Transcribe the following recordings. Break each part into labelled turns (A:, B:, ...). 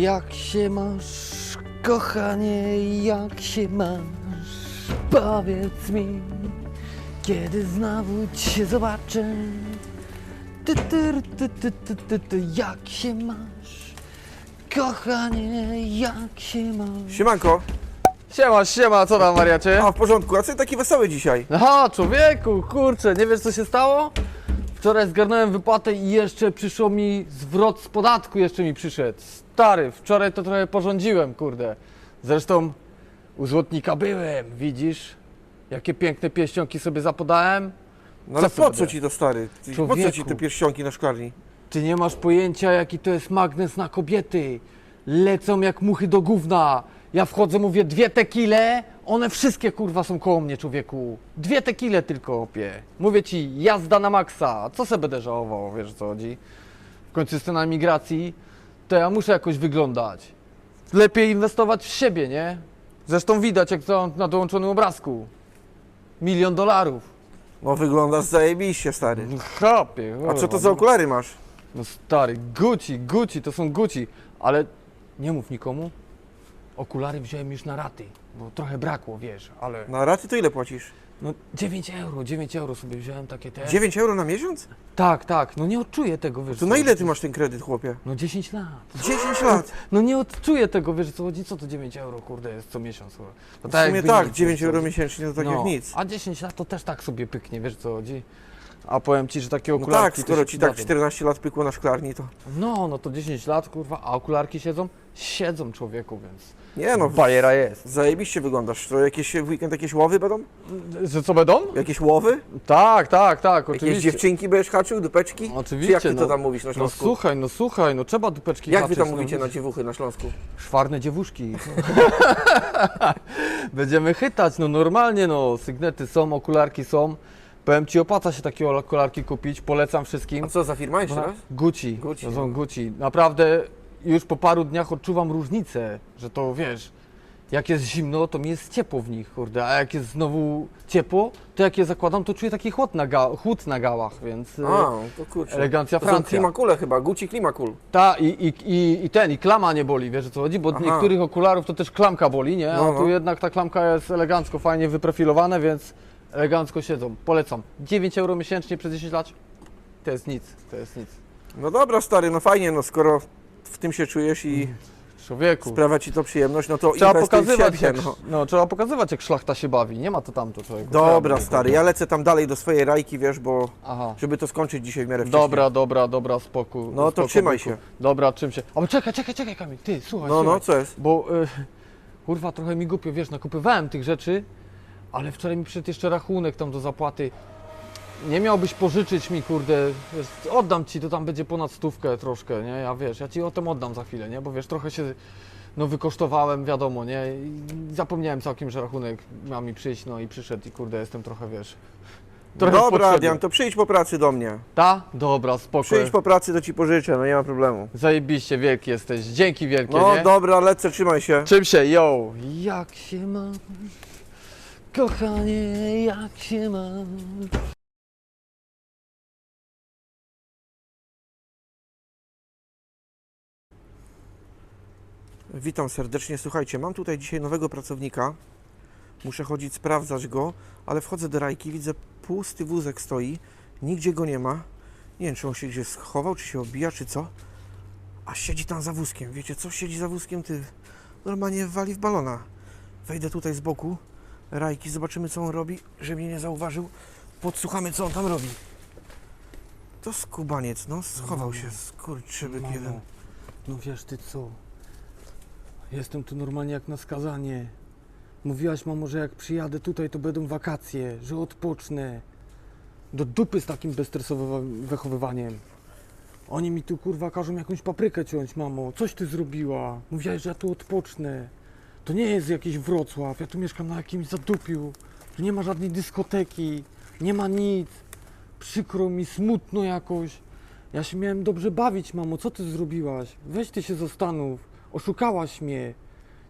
A: Jak się masz, kochanie, jak się masz? Powiedz mi, kiedy znowu cię zobaczę. Ty, ty, ty, ty, ty, ty, ty, jak się masz? Kochanie, jak się masz?
B: Siemanko.
A: Siema, siema, co tam wariacie?
B: A, w porządku. A co taki wesoły dzisiaj?
A: Aha, człowieku, kurczę, nie wiesz co się stało? Wczoraj zgarnąłem wypłatę i jeszcze przyszło mi zwrot z podatku, jeszcze mi przyszedł. Stary, wczoraj to trochę porządziłem, kurde. Zresztą u złotnika byłem, widzisz? Jakie piękne pieścionki sobie zapodałem.
B: No ale
A: Co
B: po co ci to, stary? Ty- Po co
A: Człowieku.
B: ci te pierścionki na szklarni?
A: Ty nie masz pojęcia, jaki to jest magnes na kobiety. Lecą jak muchy do gówna. Ja wchodzę, mówię dwie tekile, one wszystkie kurwa są koło mnie, człowieku. Dwie tekile tylko opie. Mówię ci, jazda na maksa. Co se będę żałował, wiesz o co chodzi? W końcu jestem na emigracji, to ja muszę jakoś wyglądać. Lepiej inwestować w siebie, nie? Zresztą widać, jak to na dołączonym obrazku. Milion dolarów.
B: No wyglądasz zajebiście, stary.
A: Chapie,
B: A co to za okulary masz?
A: No stary, Gucci, Gucci, to są Gucci, ale nie mów nikomu. Okulary wziąłem już na raty, bo trochę brakło, wiesz, ale
B: Na raty to ile płacisz?
A: no 9 euro, 9 euro sobie wziąłem takie te.
B: 9 euro na miesiąc?
A: Tak, tak, no nie odczuję tego, wiesz.
B: To
A: co
B: na ile ty masz ten kredyt, chłopie?
A: No 10 lat.
B: 10 lat.
A: No nie odczuję tego, wiesz co chodzi, co to 9 euro, kurde, jest co miesiąc. kurwa. No
B: W sumie tak,
A: nic,
B: 9
A: wiesz, co
B: euro miesięcznie to tak
A: no,
B: jak nic.
A: A 10 lat to też tak sobie pyknie, wiesz co chodzi. A powiem ci, że takie
B: No
A: okularki
B: tak,
A: to
B: skoro ci tak
A: przydadzą.
B: 14 lat pykło na szklarni, to...
A: No, no to 10 lat, kurwa, a okularki siedzą? Siedzą człowieku, więc
B: Nie no,
A: bajera jest.
B: zajebiście wyglądasz. To jakieś w weekend jakieś łowy będą?
A: Że co będą?
B: Jakieś łowy?
A: Tak, tak, tak,
B: Jakieś
A: oczywiście.
B: dziewczynki będziesz haczył, dupeczki?
A: Oczywiście,
B: Czy jak ty
A: no.
B: to tam mówisz na
A: No
B: Śląsku?
A: słuchaj, no słuchaj, no trzeba dupeczki
B: jak wy
A: haczyć,
B: tam
A: no,
B: mówicie na dziewuchy na Śląsku?
A: Szwarne dziewuszki. Będziemy chytać, no normalnie, no sygnety są, okularki są. Powiem ci, opłaca się takie okularki kupić, polecam wszystkim.
B: A co za firma jeszcze raz?
A: Gucci,
B: Gucci,
A: to
B: no.
A: są Gucci. Naprawdę już po paru dniach odczuwam różnicę, że to wiesz, jak jest zimno, to mi jest ciepło w nich, kurde, a jak jest znowu ciepło, to jak je zakładam, to czuję taki chłód na, ga- chłód na gałach, więc e,
B: A, to kurczę.
A: elegancja
B: To są
A: Francja.
B: klimakule chyba, Gucci klimakul.
A: Ta i, i, i, i ten, i klama nie boli, wiesz o co chodzi, bo od
B: Aha.
A: niektórych okularów to też klamka boli, nie?
B: No,
A: A tu
B: no.
A: jednak ta klamka jest elegancko, fajnie wyprofilowane, więc elegancko siedzą. Polecam. 9 euro miesięcznie przez 10 lat, to jest nic, to jest nic.
B: No dobra, stary, no fajnie, no skoro w tym się czujesz i
A: Człowieku.
B: sprawia ci to przyjemność, no to
A: Trzeba
B: inwestuj w
A: pokazywać,
B: siebie,
A: jak,
B: no.
A: no, trzeba pokazywać, jak szlachta się bawi. Nie ma to tamto, człowieku.
B: Dobra,
A: Trzeba,
B: stary, ja lecę tam dalej do swojej rajki, wiesz, bo
A: Aha.
B: żeby to skończyć dzisiaj w miarę wcześniej.
A: Dobra, dobra, dobra, spokój.
B: No to trzymaj się.
A: Dobra, czym się. O, czekaj, czekaj, czekaj, Kamil, ty, słuchaj,
B: No,
A: słuchaj.
B: no, co jest?
A: Bo y, kurwa trochę mi głupio, wiesz, nakupywałem tych rzeczy, ale wczoraj mi przyszedł jeszcze rachunek tam do zapłaty. Nie miałbyś pożyczyć mi, kurde, wiesz, oddam ci, to tam będzie ponad stówkę troszkę, nie? Ja wiesz, ja ci o tym oddam za chwilę, nie? Bo wiesz, trochę się no wykosztowałem, wiadomo, nie? I zapomniałem całkiem, że rachunek ma mi przyjść, no i przyszedł i kurde, jestem trochę, wiesz. Trochę
B: Dobra. Adrian, to przyjdź po pracy do mnie.
A: Ta? Dobra, spoko.
B: Przyjdź po pracy, to ci pożyczę, no nie ma problemu.
A: Zajebiście wielki jesteś, dzięki wielkie,
B: No
A: nie?
B: dobra, lecę, trzymaj się.
A: Czym się, yo? Jak się masz? Kochanie, jak się masz?
B: Witam serdecznie. Słuchajcie, mam tutaj dzisiaj nowego pracownika. Muszę chodzić, sprawdzać go, ale wchodzę do rajki, widzę pusty wózek stoi, nigdzie go nie ma. Nie wiem, czy on się gdzieś schował, czy się obija, czy co. A siedzi tam za wózkiem. Wiecie co? Siedzi za wózkiem, ty normalnie wali w balona. Wejdę tutaj z boku rajki, zobaczymy co on robi, żeby mnie nie zauważył. Podsłuchamy co on tam robi. To skubaniec, no, schował się, skurczybyk jeden.
A: Mamo, no wiesz ty co? Jestem tu normalnie jak na skazanie. Mówiłaś mamo, że jak przyjadę tutaj, to będą wakacje, że odpocznę. Do dupy z takim bezstresowym wychowywaniem. Oni mi tu kurwa każą jakąś paprykę ciąć, mamo. Coś ty zrobiła. Mówiłaś, że ja tu odpocznę. To nie jest jakiś Wrocław. Ja tu mieszkam na jakimś zadupiu. Tu nie ma żadnej dyskoteki. Nie ma nic. Przykro mi, smutno jakoś. Ja się miałem dobrze bawić, mamo. Co ty zrobiłaś? Weź ty się zastanów. Oszukałaś mnie.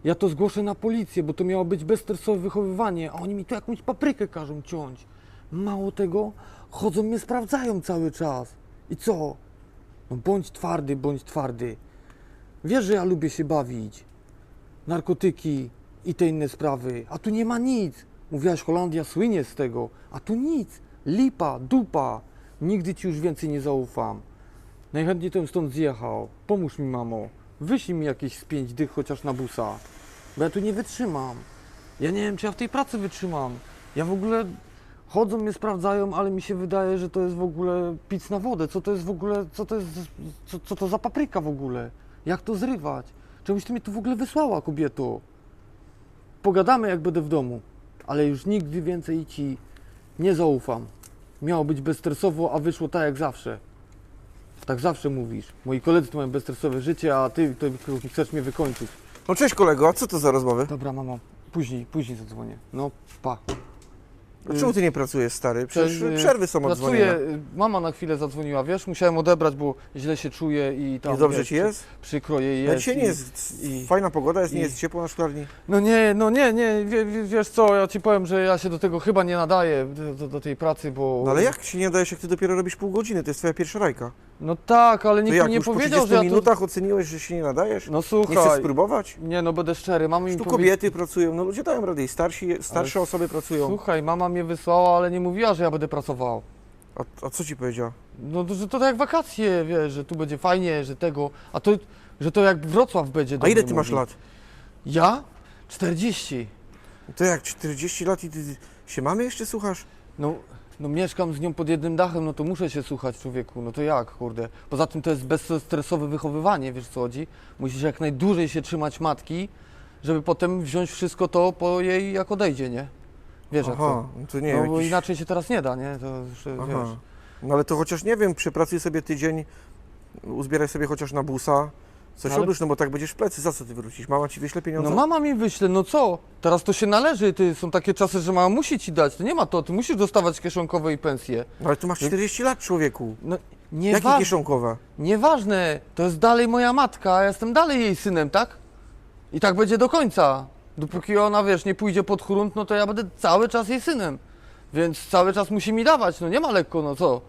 A: Ja to zgłoszę na policję, bo to miało być bezstresowe wychowywanie, a oni mi tu jakąś paprykę każą ciąć. Mało tego, chodzą mnie sprawdzają cały czas. I co? No bądź twardy, bądź twardy. Wiesz, że ja lubię się bawić. Narkotyki i te inne sprawy. A tu nie ma nic. Mówiłaś, Holandia słynie z tego. A tu nic. Lipa, dupa. Nigdy ci już więcej nie zaufam. Najchętniej to bym stąd zjechał. Pomóż mi, mamo. Wyślij mi jakieś z pięć dych chociaż na busa. Bo ja tu nie wytrzymam. Ja nie wiem, czy ja w tej pracy wytrzymam. Ja w ogóle... Chodzą mnie, sprawdzają, ale mi się wydaje, że to jest w ogóle pic na wodę. Co to jest w ogóle, co to jest, co, co to za papryka w ogóle? Jak to zrywać? Czemuś ty mnie tu w ogóle wysłała, kobieto? Pogadamy, jak będę w domu, ale już nigdy więcej ci nie zaufam. Miało być bezstresowo, a wyszło tak jak zawsze. Tak zawsze mówisz. Moi koledzy tu mają bezstresowe życie, a ty to chcesz mnie wykończyć.
B: No cześć kolego, a co to za rozmowy?
A: Dobra, mamo, później, później zadzwonię. No, pa.
B: A czemu ty nie pracujesz, stary? Przecież
A: Cześć, y,
B: przerwy są od
A: Pracuję, y, mama na chwilę zadzwoniła, wiesz, musiałem odebrać, bo źle się czuję i tam,
B: Niedobrze
A: wiesz,
B: ci jest?
A: Przykro jej jest.
B: dzisiaj
A: i-
B: nie jest
A: i-
B: fajna pogoda, jest, nie
A: i-
B: jest ciepło na szklarni.
A: No nie, no nie, nie, wie, wie, wiesz co, ja ci powiem, że ja się do tego chyba nie nadaję, do, do, do tej pracy, bo...
B: No ale jak się nie dajesz, jak ty dopiero robisz pół godziny? To jest twoja pierwsza rajka.
A: No tak, ale
B: To
A: nikt
B: jak,
A: mi nie
B: już po
A: powiedział,
B: 30
A: że ja tu...
B: minutach oceniłeś, że się nie nadajesz?
A: No
B: Nie chcesz
A: słuchaj,
B: spróbować?
A: nie no, będę szczery, mama mi
B: Tu
A: powie-
B: kobiety pracują, no ludzie dają radę i starsi, starsze
A: Ale
B: osoby pracują.
A: Słuchaj, mama mnie wysłała, ale nie mówiła, że ja będę pracował.
B: A, a co ci powiedziała?
A: No, to- że to tak jak wakacje, wiesz, że tu będzie fajnie, że tego, a to, że to jak Wrocław będzie
B: A ile
A: dobrze
B: ty masz
A: mówi.
B: lat?
A: Ja? 40.
B: To jak 40 lat i ty się mamy jeszcze słuchasz?
A: No, no mieszkam z nią pod jednym dachem, no to muszę się słuchać człowieku, no to jak, kurde. Poza tym to jest bezstresowe wychowywanie, wiesz co chodzi? Musisz jak najdłużej się trzymać matki, żeby potem wziąć wszystko to po jej jak odejdzie, nie? Wiesz jak
B: Aha,
A: to.
B: no to nie
A: no bo
B: Jakiś...
A: inaczej się teraz nie da, nie? To już, wiesz.
B: Aha. No ale to chociaż nie wiem, przepracuj sobie tydzień, uzbieraj sobie chociaż na busa, coś
A: Ale-
B: odłóż, no bo tak będziesz w plecy, za co ty wrócisz? Mama ci wyśle pieniądze?
A: No mama mi wyśle, no co? Teraz to się należy, ty, są takie czasy, że mama musi ci dać, to nie ma to, ty musisz dostawać kieszonkowe i pensje.
B: No ale tu masz 40 lat, człowieku.
A: No,
B: Jakie
A: niewa-
B: kieszonkowe?
A: nieważne, to jest dalej moja matka, a ja jestem dalej jej synem, tak? I tak będzie do końca. Dopóki ona, wiesz, nie pójdzie pod grunt, no to ja będę cały czas jej synem. Więc cały czas musi mi dawać, no nie ma lekko, no co?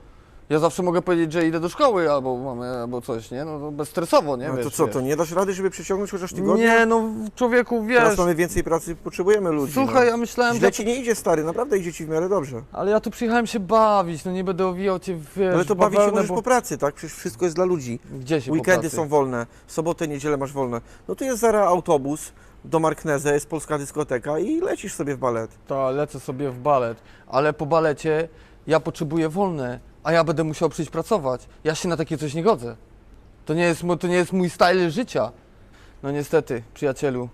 A: Ja zawsze mogę powiedzieć, że idę do szkoły albo mamy, albo coś, nie? No to bezstresowo, nie?
B: No to
A: wiesz,
B: co,
A: wiesz.
B: to nie dasz rady, żeby przeciągnąć chociaż tygodnie?
A: Nie, no człowieku,
B: Teraz
A: wiesz,
B: mamy więcej pracy, potrzebujemy ludzi.
A: słuchaj,
B: no.
A: ja myślałem,
B: Źle
A: że...
B: ci nie idzie, stary, naprawdę idzie ci w miarę dobrze.
A: Ale ja tu przyjechałem się bawić, no nie będę owijał cię, w, wiesz,
B: Ale to bawić się
A: bawełnę,
B: możesz
A: bo...
B: po pracy, tak? Przecież wszystko jest dla ludzi.
A: Gdzie się po
B: Weekendy
A: pracy?
B: są wolne, sobotę, niedzielę masz wolne. No to jest zaraz autobus do Markneze, jest polska dyskoteka i lecisz sobie w balet.
A: To lecę sobie w balet, ale po balecie ja potrzebuję wolne, a ja będę musiał przyjść pracować. Ja się na takie coś nie godzę. To nie jest, to nie jest mój style życia. No niestety, przyjacielu,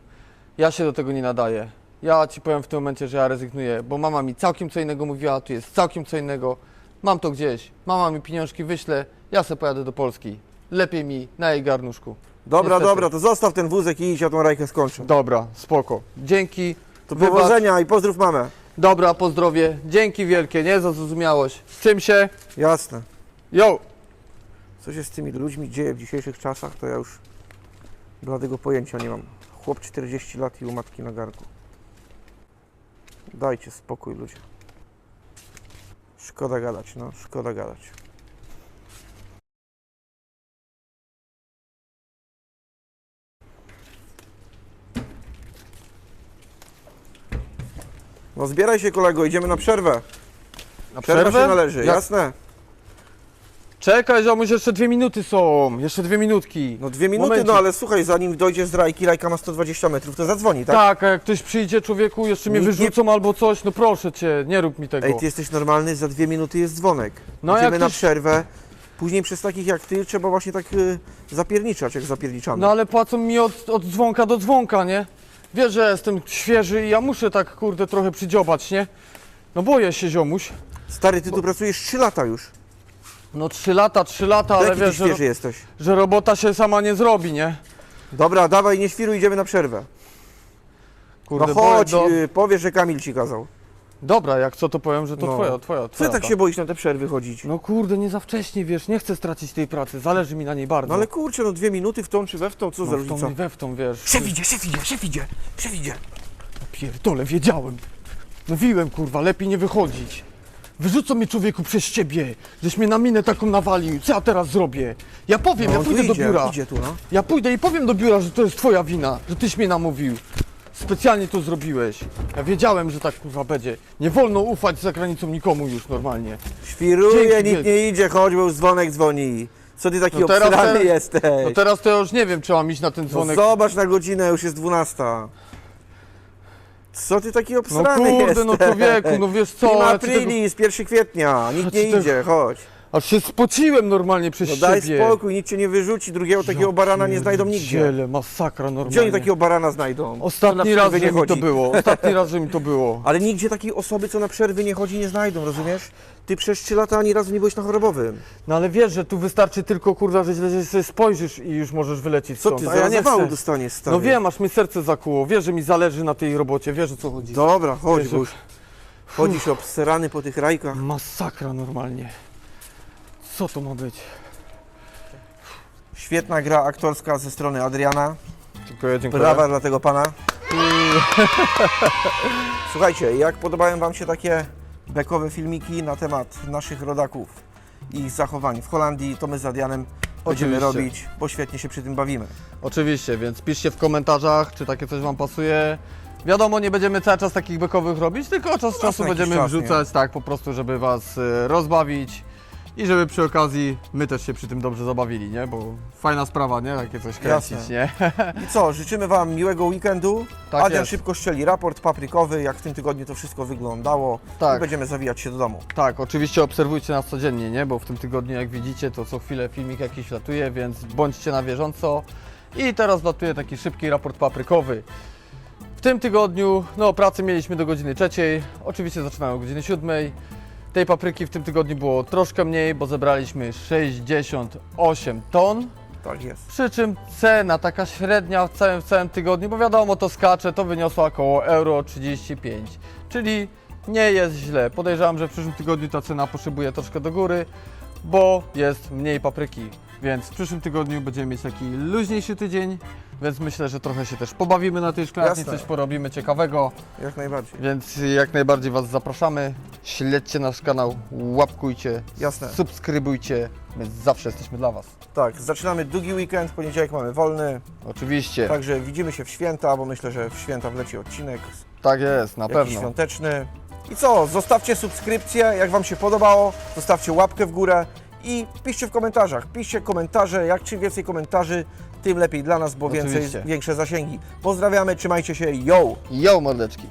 A: ja się do tego nie nadaję. Ja ci powiem w tym momencie, że ja rezygnuję, bo mama mi całkiem co innego mówiła, tu jest całkiem co innego. Mam to gdzieś, mama mi pieniążki wyśle, ja se pojadę do Polski. Lepiej mi na jej garnuszku.
B: Dobra,
A: Niestety.
B: dobra, to zostaw ten wózek i idź, ja tą rajkę skończę.
A: Dobra, spoko. Dzięki.
B: To
A: Wybacz.
B: powodzenia i pozdrów mamę.
A: Dobra, pozdrowie. Dzięki wielkie, nie za zrozumiałość. Czym się?
B: Jasne.
A: Yo!
B: Co się z tymi ludźmi dzieje w dzisiejszych czasach, to ja już bladego pojęcia nie mam. Chłop 40 lat i u matki na garku. Dajcie spokój ludzie. Szkoda gadać, no, szkoda gadać. No zbieraj się kolego, idziemy na przerwę.
A: Na
B: Przerwa się należy,
A: Jak-
B: jasne.
A: Czekaj, ziomuś, jeszcze dwie minuty są. Jeszcze dwie minutki.
B: No dwie minuty,
A: Momencik.
B: no ale słuchaj, zanim dojdziesz z rajki, rajka ma 120 metrów, to zadzwoni, tak?
A: Tak? a jak ktoś przyjdzie, człowieku, jeszcze mnie
B: Nikt nie-
A: wyrzucą albo coś, no proszę cię, nie rób mi tego.
B: Ej, ty jesteś normalny, za dwie minuty jest dzwonek.
A: No,
B: Idziemy
A: jak
B: na
A: ktoś-
B: przerwę. Później przez takich jak ty trzeba właśnie tak y, zapierniczać, jak zapierniczamy.
A: No ale płacą mi od, od dzwonka do dzwonka, nie? Wiesz, że jestem świeży i ja muszę tak, kurde, trochę przydziobać, nie? No boję się, ziomuś.
B: Stary, ty tu pracujesz 3 lata już.
A: No trzy lata, trzy lata,
B: To
A: ale
B: jaki ty
A: wiesz, że,
B: świeży jesteś?
A: że robota się sama nie zrobi, nie?
B: Dobra, dawaj, nie świruj, idziemy na przerwę.
A: Kurde,
B: no
A: boję
B: chodź,
A: do...
B: y, powiesz, że Kamil ci kazał.
A: Dobra, jak co to powiem, że to
B: No.
A: twoja, twoja,
B: Co
A: twoja.
B: ty tak
A: ta.
B: się boisz na te przerwy chodzić?
A: No kurde, nie za wcześnie, wiesz, nie chcę stracić tej pracy, zależy mi na niej bardzo.
B: No ale kurczę, no dwie minuty w tą czy we w tą, co za
A: no, w tą i we w tą, wiesz.
B: Szef idzie, szef idzie, szef idzie, szef idzie.
A: Pierdole, wiedziałem. Mówiłem, kurwa, lepiej nie wychodzić. Wyrzucą mnie człowieku przez ciebie, żeś mnie na minę taką nawalił. Co ja teraz zrobię? Ja powiem,
B: No,
A: ja
B: on tu
A: pójdę do
B: idzie,
A: biura.
B: idzie tu, no.
A: Ja pójdę i powiem do biura, że to jest twoja wina, że tyś mnie namówił. Specjalnie to zrobiłeś. Ja wiedziałem, że tak kurwa będzie. Nie wolno ufać za granicą nikomu już normalnie.
B: Świruje,
A: Dzięki
B: nikt
A: wielkie.
B: nie idzie, chodź, bo już dzwonek dzwoni. Co ty taki
A: No teraz
B: obsrany jesteś?
A: No teraz to ja już nie wiem, czy mam iść na ten
B: No
A: dzwonek.
B: zobacz na godzinę, już jest 12. Co ty taki
A: No
B: obsrany
A: kurde,
B: jesteś?
A: no człowieku, no wiesz co,
B: Prima
A: ja ci tego...
B: aprilis, 1 kwietnia, nikt nie
A: tego-
B: idzie, chodź.
A: Aż się spociłem normalnie przez
B: No daj
A: siebie.
B: spokój, nikt cię nie wyrzuci, drugiego takiego barana nie znajdą nigdzie.
A: Pierdziele, masakra normalnie.
B: Gdzie oni takiego barana znajdą? Co na
A: Ostatni raz,
B: przerwy
A: że
B: nie
A: mi to było. Ostatni raz, że mi to było.
B: Ale nigdzie takiej osoby, co na przerwy nie chodzi, nie znajdą, rozumiesz? Ty przez 3 lata ani razu nie byłeś na chorobowym.
A: No ale wiesz, że tu wystarczy tylko kurwa, że źle że sobie spojrzysz i już możesz wylecieć
B: Co
A: stąd.
B: ty,
A: A ja
B: zaraz
A: nie
B: zawału
A: chcę.
B: dostaniesz, stary.
A: No wiem, aż mi serce zakuło. Wiesz, że mi zależy na tej robocie, wiesz o co chodzi.
B: Dobra, chodź,
A: Wiesz,
B: bo już chodzisz obsrany po tych rajkach.
A: Masakra normalnie. Co to ma być?
B: Świetna gra aktorska ze strony Adriana.
A: Dziękuję, dziękuję.
B: Brawa dla tego pana. Słuchajcie, jak podobają Wam się takie bekowe filmiki na temat naszych rodaków i ich zachowań w Holandii, to my z Adrianem będziemy
A: Oczywiście.
B: robić, bo świetnie się przy tym bawimy.
A: Oczywiście, więc piszcie w komentarzach, czy takie coś Wam pasuje. Wiadomo, nie będziemy cały czas takich bekowych robić, tylko czas z czasu
B: na jakiś
A: będziemy
B: czas, nie?
A: wrzucać, tak, po prostu, żeby Was y, rozbawić i żeby przy okazji my też się przy tym dobrze zabawili, nie? Bo fajna sprawa, nie? Takie coś kręcić,
B: Jasne.
A: nie?
B: I co, życzymy Wam miłego weekendu.
A: Tak
B: Adrian
A: jest.
B: szybko szczeli raport paprykowy, jak w tym tygodniu to wszystko wyglądało.
A: Tak.
B: I będziemy zawijać się do domu.
A: Tak, oczywiście obserwujcie nas codziennie, nie? Bo w tym tygodniu, jak widzicie, to co chwilę filmik jakiś latuje, więc bądźcie na bieżąco. I teraz latuje taki szybki raport paprykowy. W tym tygodniu, no pracy mieliśmy do godziny trzeciej, oczywiście zaczynamy o godziny siódmej. Tej papryki w tym tygodniu było troszkę mniej, bo zebraliśmy 68 ton.
B: Tak jest.
A: Przy czym cena taka średnia w całym, w całym tygodniu, bo wiadomo to skacze, to wyniosła około euro 35. Czyli nie jest źle. Podejrzewam, że w przyszłym tygodniu ta cena poszybuje troszkę do góry, bo jest mniej papryki. Więc w przyszłym tygodniu będziemy mieć taki luźniejszy tydzień, więc myślę, że trochę się też pobawimy na tej szklarni,
B: Jasne.
A: coś porobimy ciekawego,
B: Jak najbardziej.
A: więc jak najbardziej Was zapraszamy. Śledźcie nasz kanał, łapkujcie,
B: Jasne.
A: subskrybujcie, my zawsze jesteśmy dla Was.
B: Tak, zaczynamy długi weekend, poniedziałek mamy wolny.
A: Oczywiście,
B: Także widzimy się w święta, bo myślę, że w święta wleci odcinek
A: tak jest, na
B: jakiś
A: pewno.
B: świąteczny. I co? Zostawcie subskrypcję, jak Wam się podobało, zostawcie łapkę w górę i piszcie w komentarzach. Piszcie komentarze, jak czym więcej komentarzy, tym lepiej dla nas, bo więcej,
A: Oczywiście.
B: większe zasięgi. Pozdrawiamy, trzymajcie się, yo!
A: Yo, mordeczki.